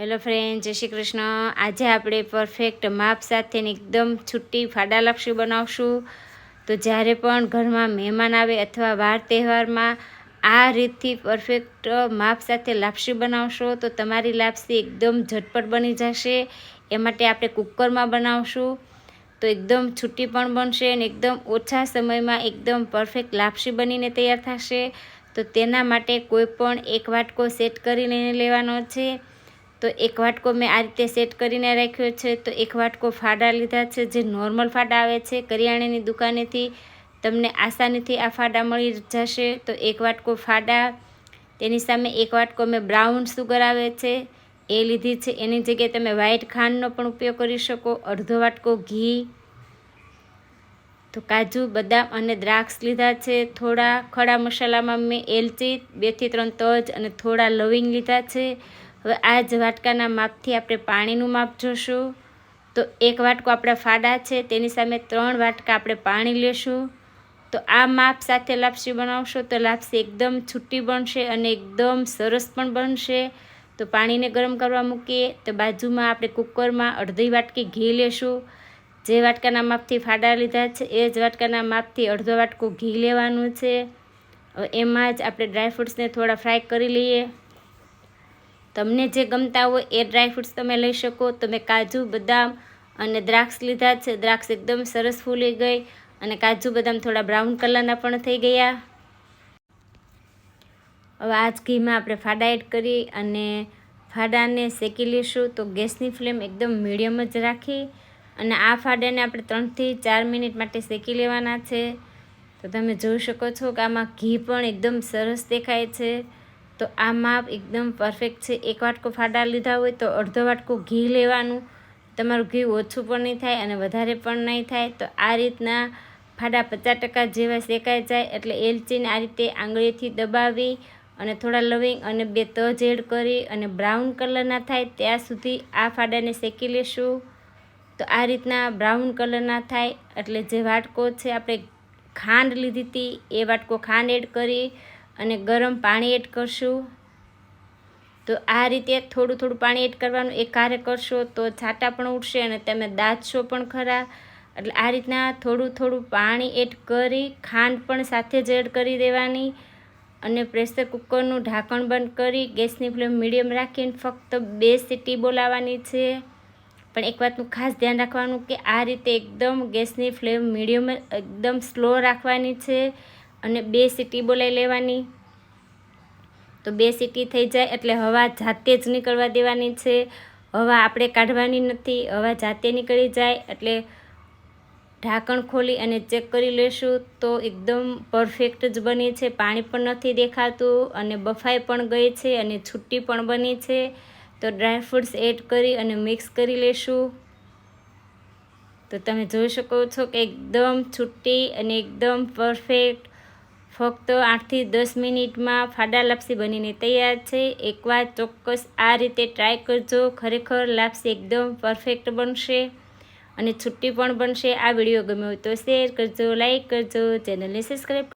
Hello friend જય શ્રી કૃષ્ણ. આજે આપણે પરફેક્ટ માપ સાથે ને એકદમ છૂટી ફાડા લાપસી બનાવશું. તો જ્યારે પણ ઘરમાં મહેમાન આવે અથવા વાર તહેવારમાં આ રીતથી પરફેક્ટ માપ સાથે લાપસી બનાવશો, તો તમારી લાપસી એકદમ ઝટપટ બની જશે. એ માટે આપણે કુકરમાં બનાવશું. તો એકદમ છૂટી પણ બનશે અને એકદમ ઓછા સમયમાં એકદમ પરફેક્ટ લાપસી બનીને તૈયાર થશે. તો તેના માટે કોઈ પણ એક વાટકો સેટ કરીને લેવાનો છે. તો એક વાટકો મેં આ રીતે સેટ કરીને રાખ્યો છે. તો એક વાટકો ફાડા લીધા છે, જે નોર્મલ ફાડા આવે છે. કરિયાણાની દુકાનેથી તમને આસાનીથી આ ફાડા મળી જશે. તો એક વાટકો ફાડા, તેની સામે એક વાટકો મેં બ્રાઉન સુગર આવે છે. એ લીધી છે. એની જગ્યાએ તમે વ્હાઇટ ખાંડનો પણ ઉપયોગ કરી શકો. અડધો વાટકો ઘી, તો કાજુ, બદામ અને દ્રાક્ષ લીધા છે. થોડા ખડા મસાલામાં મેં એલચી બેથી ત્રણ તજ અને થોડા લવિંગ લીધા છે. હવે આ જ વાટકાના માપથી આપણે પાણીનું માપ જોશું. તો એક વાટકો આપણા ફાડા છે, તેની સામે ત્રણ વાટકા આપણે પાણી લેશું. તો આ માપ સાથે લાપસી બનાવશો તો લાપસી એકદમ છૂટી બનશે અને એકદમ સરસ પણ બનશે. તો પાણીને ગરમ કરવા મૂકીએ, તો બાજુમાં આપણે કુકરમાં અડધી વાટકી ઘી લેશું. જે વાટકાના માપથી ફાડા લીધા છે, એ જ વાટકાના માપથી અડધો વાટકો ઘી લેવાનું છે. એમાં જ આપણે ડ્રાયફ્રૂટ્સને થોડા ફ્રાય કરી લઈએ. તમને જે ગમતા હોય એ ડ્રાયફ્રૂટ્સ તમે લઈ શકો. તમે કાજુ, બદામ અને દ્રાક્ષ લીધા છે. દ્રાક્ષ એકદમ સરસ ફૂલી ગઈ અને કાજુ, બદામ થોડા બ્રાઉન કલરના પણ થઈ ગયા. હવે આ જ ઘીમાં આપણે ફાડા એડ કરી અને ફાડાને શેકી લઈશું. તો ગેસની ફ્લેમ એકદમ મીડિયમ જ રાખી અને આ ફાડાને આપણે ત્રણથી ચાર મિનિટ માટે શેકી લેવાના છે. તો તમે જોઈ શકો છો કે આમાં ઘી પણ એકદમ સરસ દેખાય છે. તો આ માપ એકદમ પરફેક્ટ છે. એક વાટકો ફાડા લીધા હોય તો અડધો વાટકો ઘી લેવાનું. તમારું ઘી ઓછું પણ નહીં થાય અને વધારે પણ નહીં થાય. તો આ રીતના ફાડા પચાસ ટકા જેવા શેકાઈ જાય એટલે એલચીને આ રીતે આંગળીથી દબાવી અને થોડા લવિંગ અને બે તજ એડ કરી અને બ્રાઉન કલરના થાય ત્યાં સુધી આ ફાડાને શેકી લેશું. તો આ રીતના બ્રાઉન કલરના થાય એટલે જે વાટકો છે, આપણે ખાંડ લીધી હતી, એ વાટકો ખાંડ એડ કરી અને ગરમ પાણી એડ કરશું. તો આ રીતે થોડું થોડું પાણી એડ કરવાનું. એ કાર્ય કરશો તો છાંટા પણ ઉઠશે અને તમે દાચશો પણ ખરા. એટલે આ રીતના થોડું થોડું પાણી એડ કરી ખાંડ પણ સાથે જ એડ કરી દેવાની. અને પ્રેશર કુકરનું ઢાંકણ બંધ કરી ગેસની ફ્લેમ મીડિયમ રાખીને ફક્ત બે સીટી બોલાવવાની છે. પણ એક વાતનું ખાસ ધ્યાન રાખવાનું કે આ રીતે એકદમ ગેસની ફ્લેમ મીડિયમ, એકદમ સ્લો રાખવાની છે. અને બે સીટી બોલાવી લેવાની. તો બે સીટી થઈ જાય એટલે હવા જાતે જ નીકળવા દેવાની છે. હવા આપણે કાઢવાની નથી, હવા જાતે નીકળી જાય એટલે ઢાંકણ ખોલી અને ચેક કરી લેશું તો એકદમ પરફેક્ટ જ બની છે. પાણી પણ નથી દેખાતું અને બફાઈ પણ ગઈ છે અને છૂટી પણ બની છે. તો ડ્રાયફ્રૂટ્સ એડ કરી અને મિક્સ કરી લેશું. તો તમે જોઈ શકો છો કે એકદમ છૂટી અને એકદમ પરફેક્ટ ફક્ત આઠથી દસ મિનિટમાં ફાડા લાપસી બનીને તૈયાર છે. એકવાર ચોક્કસ આ રીતે ટ્રાય કરજો. ખરેખર લાપસી એકદમ પરફેક્ટ બનશે અને છુટ્ટી પણ બનશે. આ વીડિયો ગમ્યો તો શેર કરજો લાઇક કરજો ચેનલને સબસ્ક્રાઈબ